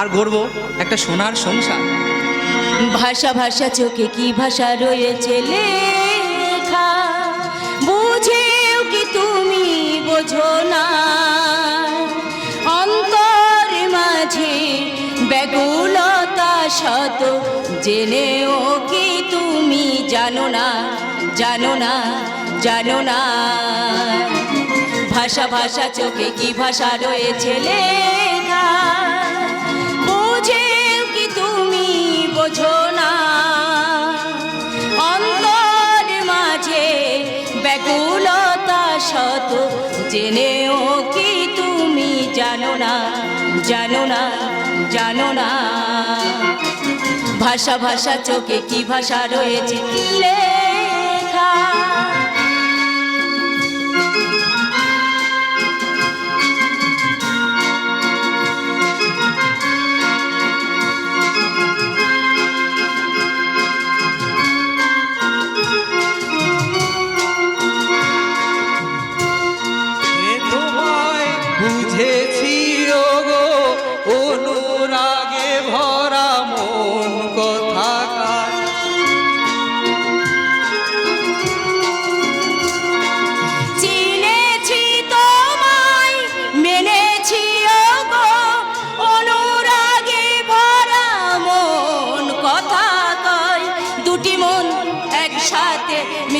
আর গড়ব একটা সোনার সংসার। ভাষা ভাষা চোখে কি ভাষা রয়েছে লেখা? বুঝেও কি তুমি বোঝো না? অন্তর মাঝে ব্যাকুলতা শত, জেনেও কি তুমি জানো না জানো না জানো না? ভাষা ভাষা চোখে কি ভাষা রয়েছে লেখা? বুঝেও কি তুমি বোঝো না? অন্তর মাঝে ব্যাকুলতা শত জেনেও কি তুমি জানো না জানো না জানো না? ভাষা ভাষা চোখে কি ভাষা রয়েছে?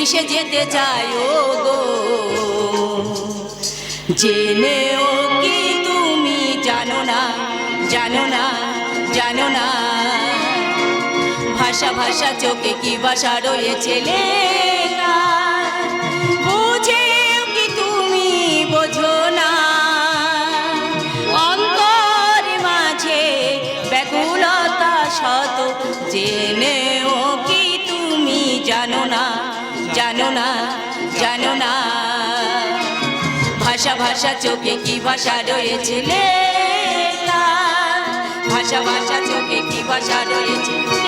মিশে যেতে চায়, ওগো। জেনেও কি তুমি জানো না জানো না জানো না। ভাষা ভাষা চোখে কি ভাষা রয়েছে লেখা? বুঝেও কি তুমি বোঝো না? অন্তর মাঝে ব্যাকুলতা জেনেও ভাষা ভাষা চোখে কি ভাষা রয়েছে ভাষা ভাষা চোখে কি ভাষা রয়েছে?